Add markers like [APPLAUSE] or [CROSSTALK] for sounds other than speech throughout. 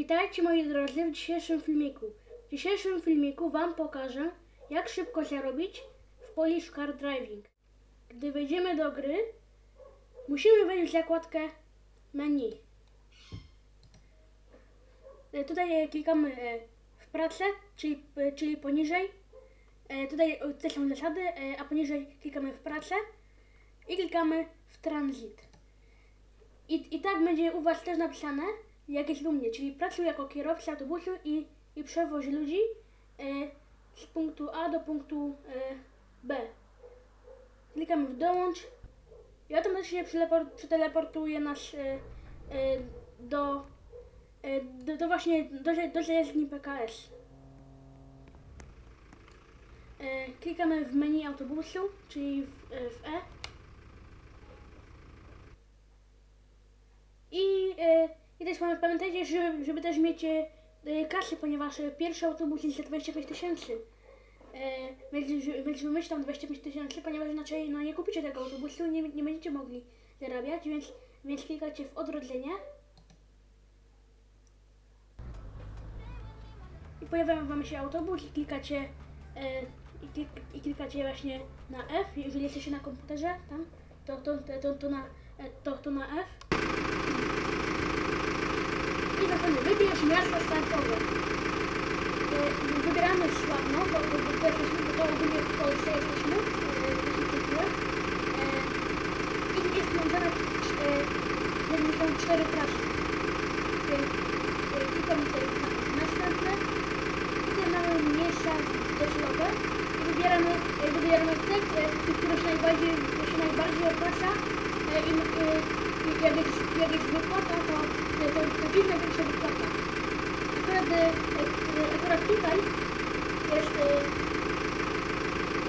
Witajcie moi drodzy w dzisiejszym filmiku. W dzisiejszym filmiku Wam pokażę, jak szybko zarobić w Polish Car Driving. Gdy wejdziemy do gry, musimy wejść w zakładkę menu. E, Tutaj e, klikamy e, w pracę, czyli, czyli poniżej. Tutaj te są zasady, a poniżej klikamy w pracę i klikamy w transit. I, I tak będzie u Was też napisane, jak jest u mnie, czyli pracuję jako kierowca autobusu i, i przewoź ludzi e, z punktu A do punktu e, B. Klikamy w dołącz i automatycznie przeteleportuje nas e, e, do, e, do, do właśnie do, do zajezdni PKS. E, klikamy w menu autobusu, czyli w, e, w E. I, e, pamiętajcie, żeby, żeby też mieć e, kasy, ponieważ e, pierwszy autobus jest za 25 tysięcy. E, więc, że- więc wymyślam 25 tysięcy, ponieważ inaczej no, nie kupicie tego autobusu nie, nie będziecie mogli zarabiać, więc, więc klikacie w odrodzenie. I pojawia wam się autobus i klikacie, e, i, klik, i klikacie właśnie na F, jeżeli jesteście na komputerze, tam, to, to, to, to, to, na, e, to, to na F. I zaczynamy. Wybierz miasto startowe. E, Wybieramy Sławno, bo, bo, bo, jesteśmy, bo to ogólnie w Polsce jesteśmy, tytule. E, I jest nam zadać, e, że są cztery trasy. Klikamy tutaj na, następne. Tutaj mamy miejsca docelowe. Wybieramy, wybieramy te, które się najbardziej, najbardziej opłaca. I jak, wypłata, to, to, to, jest największa wypłata. Akurat, e, e, akurat tutaj jest,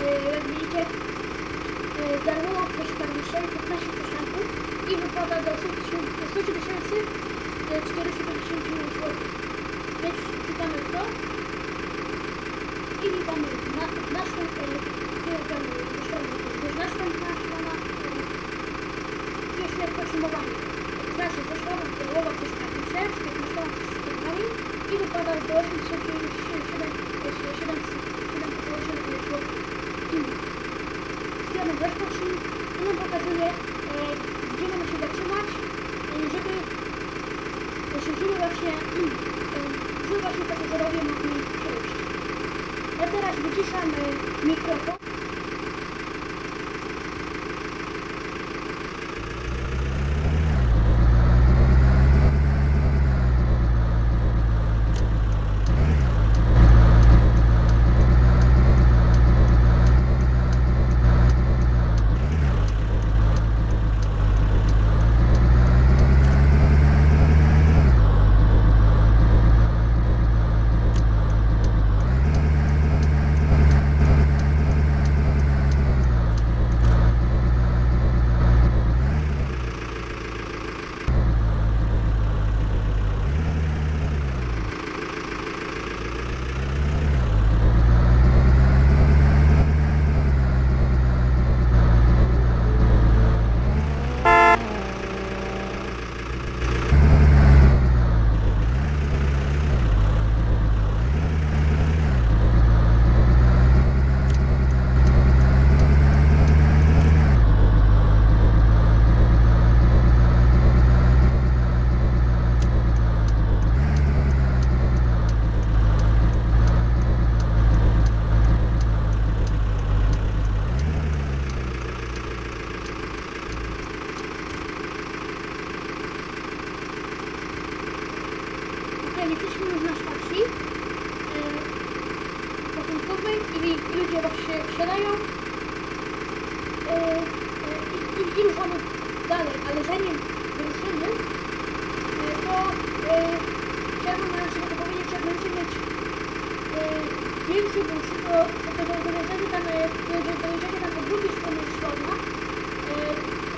e, jak widzicie, darmowo przez permission 15 przystanków i wypłata do 100 tysięcy e, 450 zł. Więc klikamy w to i klikamy w na, następne, klikamy w stronę, to jest podsumowanie. Trasy do Łowa przez Katowice z 15 przystankami i wypada do 87,708 zł. Klikamy bezpocznij i nam pokazuje, e, gdzie mamy się zatrzymać, e, żeby, żeby, właśnie, e, żeby właśnie pasażerowie mogli przejść. Ja teraz wyciszam mikrofon. Okej, jesteśmy już na stacji e, ratunkowej i, ludzie właśnie wsiadają e, e, i, i, i ruszamy dalej, ale zanim wyruszymy, e, to e, chciałbym na sobie powiedzieć, że jak będziecie mieć więcej busy, to, to, to, to tam, dojeżdżacie tam po drugiej stronie Słowna, e,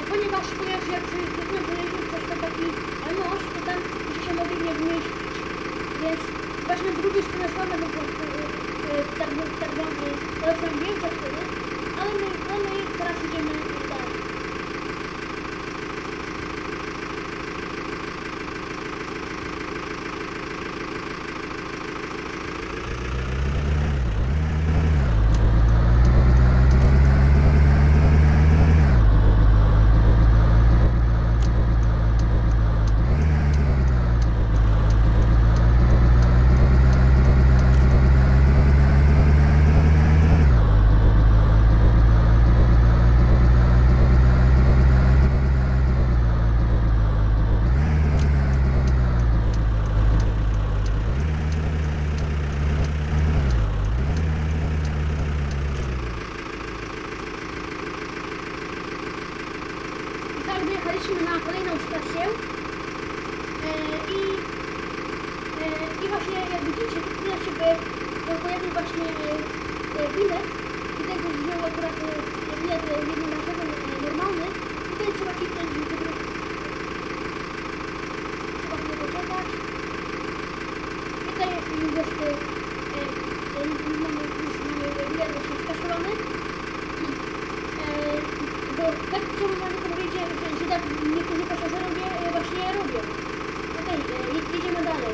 ponieważ, ponieważ jak przyjeżdżamy przejeżdżamy przez ten taki most, to tam się mogli nie wmieścić. Więc właśnie na drugiej stronie Słowna by było, e, e, tak, by- tak wam e, polecam wjeżdżać wtedy, ale my, ale my teraz idziemy dalej. i, e, I właśnie jak widzicie, tutaj się bo pojawił właśnie e, e, bilet i tego wziął akurat e, bilet e, jednorazowy e, normalny. Tutaj trzeba kliknąć w wydruk. Trzeba chwilę poczekać. Tutaj już jest e, e, już mamy, już mamy bilet skasowany. E, bo tak chciałbym że tak niektórzy pasażerowie e, właśnie robią. Okej, e, je- jedziemy dalej.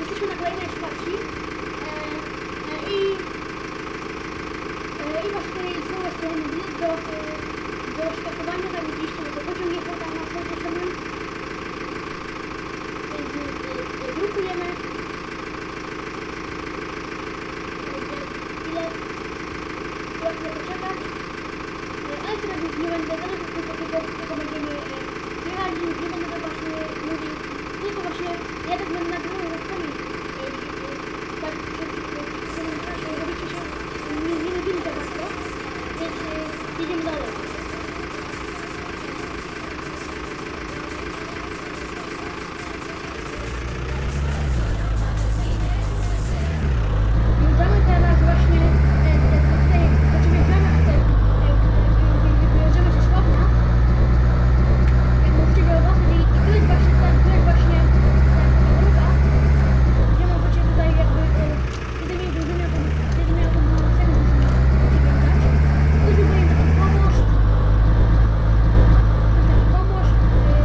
Jesteśmy, na kolejnej stacji e, e, i, e, i właśnie jest kolejny bilet do, e, do skasowania, tam widzieliście, że pociąg jechał tam na samym. Więc e, e, drukujemy. Bilet. Trzeba chwilę poczekać. E, Ale teraz już nie będę gadał, tylko, tylko, tylko będziemy e, jechali, już nie będę właśnie mówił. Tylko właśnie ja tak będę nagrywał rozpami. Tak, że że robicie się nie, nie lubili za bardzo. Więc e, jedziemy dalej. Wjeżdżamy teraz właśnie e, e, tutaj, znaczy wjeżdżamy, a te, e, e, wyjeżdżamy ze Sławna. Jak możecie zauważyć, i, i tu jest właśnie ten, tu jest właśnie ta droga, gdzie możecie tutaj jakby, e, kiedy mnie będzie miał, kiedy miał tą cegłę, możecie wjeżdżać. Tu jest ogólnie taki pomost, taki pomost, e,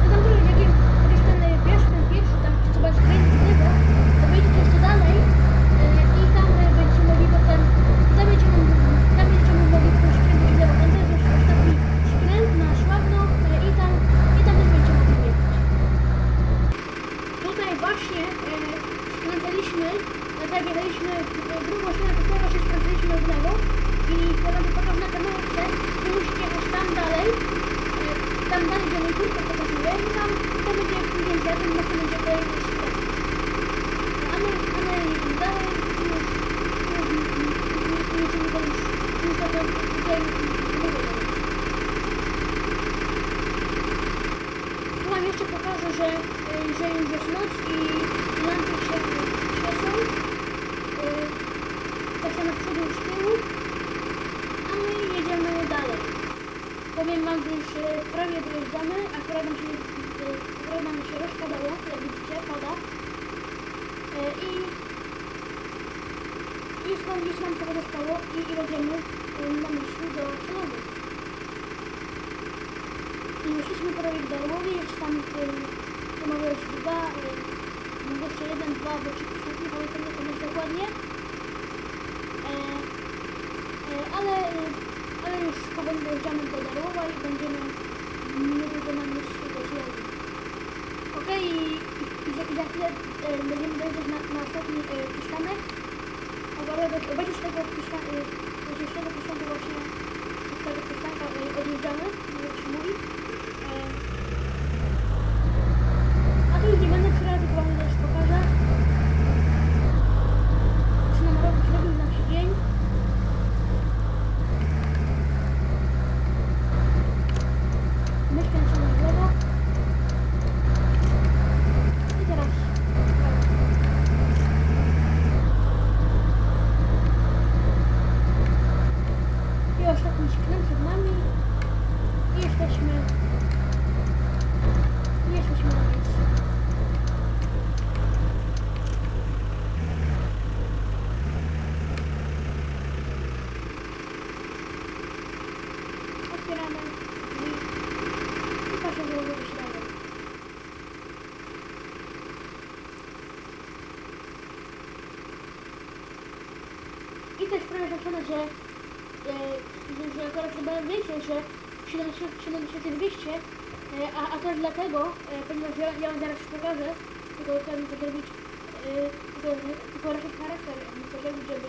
no tam trochę, jak, jak jest ten e, pierwszy, ten pierwszy, tam trzeba skręcić w lewo, to wyjdziecie jeszcze dalej e, i tam e, będziecie mogli potem, tam będziemy, tam będziemy mogli pójść skręcić w lewo, tam też jest ostatni skręt na Sławno e, i tam, i tam też będziecie mogli jechać. Tutaj właśnie e, skręcaliśmy, e, tak jechaliśmy w w drugą stronę, tutaj właśnie skręcaliśmy w lewo i ja wam pokażę na kamerce, wy musicie jechać tam dalej, e, tam dalej, gdzie mój kurwa pokazuje i tam, tam będzie później zjadłem, bo to będzie kolejny skręt. A my, a my jedziemy dalej i już, już, już, już, już, jedziemy dalej, już, już tak, tutaj już nie mogę dalej. Tu wam jeszcze pokażę, że, y, że już jest noc i lampy się świecą. Y, Tak samo z przodu i z tyłu. A my jedziemy dalej. Powiem wam, że już prawie dojeżdżamy. Akurat nam nam się rozpadało, jak widzicie, pada. Y, I i już nam, już nam trochę zostało i, i będziemy y, na miejscu do salonu. I wyszliśmy prawie do Darłowi, jeszcze tam to być dwa, y, może jeszcze jeden, dwa, bo trzy piątki, nie pamiętam jak to jest dokładnie. E, e, ale już powoli dojeżdżamy do Darłowa i będziemy niedługo na miejscu do Złowi. Okej, i, za, chwilę y, będziemy dojeżdżać na, na ostatni y, przystanek. Obawiam będzie z tego będzie z tego przystanku właśnie tego przystanka y, odjeżdżamy, jak się mówi. E, A tu już nie będę przerażał, tylko wam też pokażę. Zaczynam robić, robił nam się dzień. Myszkę trzymam w lewo. I teraz. I ostatni skręt przed nami. I jesteśmy. I jesteśmy na miejscu. Otwieramy drzwi i pasażerowie wysiadają. I też prawie zaczyna, że, e, że, że akurat chyba wiecie, że 70 7200, e, a, a jest dlatego, e, ponieważ ja, ja wam zaraz pokażę, tylko mi to zrobić, e, tylko, raczej charakter muszę zrobić, żeby,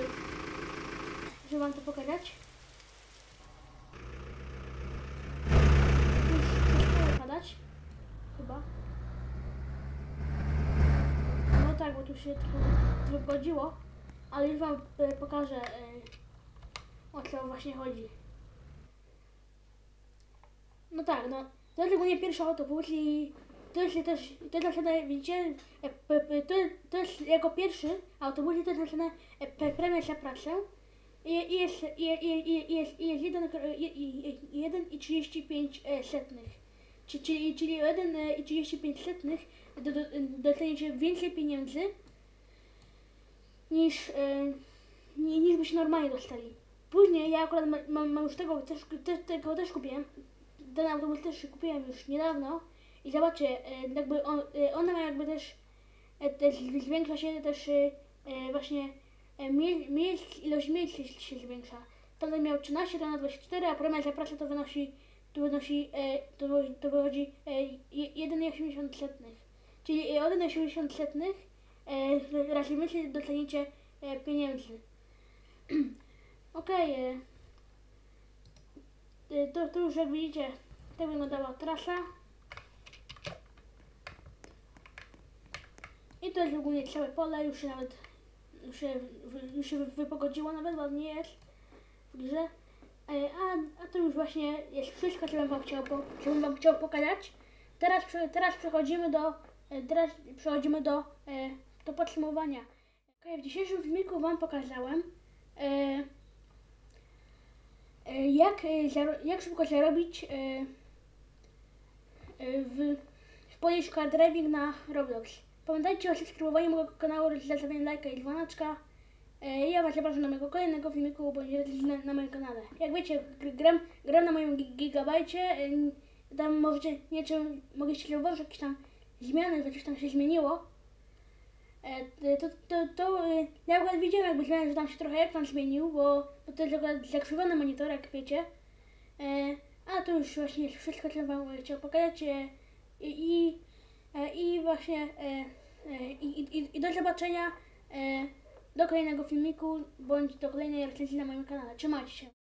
żeby wam to pokazać. Chyba. No tak, bo tu się trochę wygodziło, ale już wam e, pokażę. E, o co właśnie chodzi. No tak, no. To jest ogólnie pierwszy autobus i to jest też, to jest nasze, widzicie, e, to, to jest jako pierwszy autobus i to jest pe- premia za pracę. I, jest, jest, jest jeden, kro- i, i, i, jeden i 35 e, setnych. Czyli, czyli, czyli 1 e, i 35 setnych do, do, dostaniecie więcej pieniędzy niż, ni- niż byście normalnie dostali. Później ja akurat ma- mam, mam już tego też, te, tego też kupiłem. Ten autobus też kupiłem już niedawno. I zobaczcie, e, jakby on, e, one jakby też, e, też zwiększa się też e, e, właśnie e, mie, miejsc, ilość miejsc się, się zwiększa. Tamten miał 13, to na 24, a premia za pracę to wynosi, to wynosi, e, to, to wychodzi e, je- 1,80 setnych. Czyli e, 1,80 setnych e, razy więcej dostaniecie e, pieniędzy. [CLEARS THROAT] Okej, e, e, to, to już jak widzicie, tak wyglądała trasa. I to jest ogólnie całe pole, już się nawet, już się, już się wy- wypogodziło nawet, ładnie jest w grze. A, a to już właśnie jest wszystko, co bym wam chciał, po, co bym wam chciał pokazać. Teraz, teraz przechodzimy do, teraz przechodzimy do, do podsumowania. W dzisiejszym filmiku wam pokazałem, e, e, jak, e, jak szybko zarobić w, w Polish Car Driving na Roblox. Pamiętajcie o subskrybowaniu mojego kanału, zostawieniu lajka i dzwoneczka. Ja Was zapraszam do mojego kolejnego filmiku, bądź na, na moim kanale. Jak wiecie, gr- gram, gram na moim gi- gigabajcie, tam możecie, nie wiem, mogliście zauważyć jakieś tam zmiany, coś tam się zmieniło. E, To, to, to e, ja akurat widziałem jakby zmiany, że tam się trochę ekran zmienił, bo, bo to jest akurat zakrzywiony monitor, jak wiecie. E, A to już właśnie jest wszystko, co Wam chciał pokazać. I, i, i właśnie i, i, i do zobaczenia do kolejnego filmiku bądź do kolejnej recenzji na moim kanale. Trzymajcie się.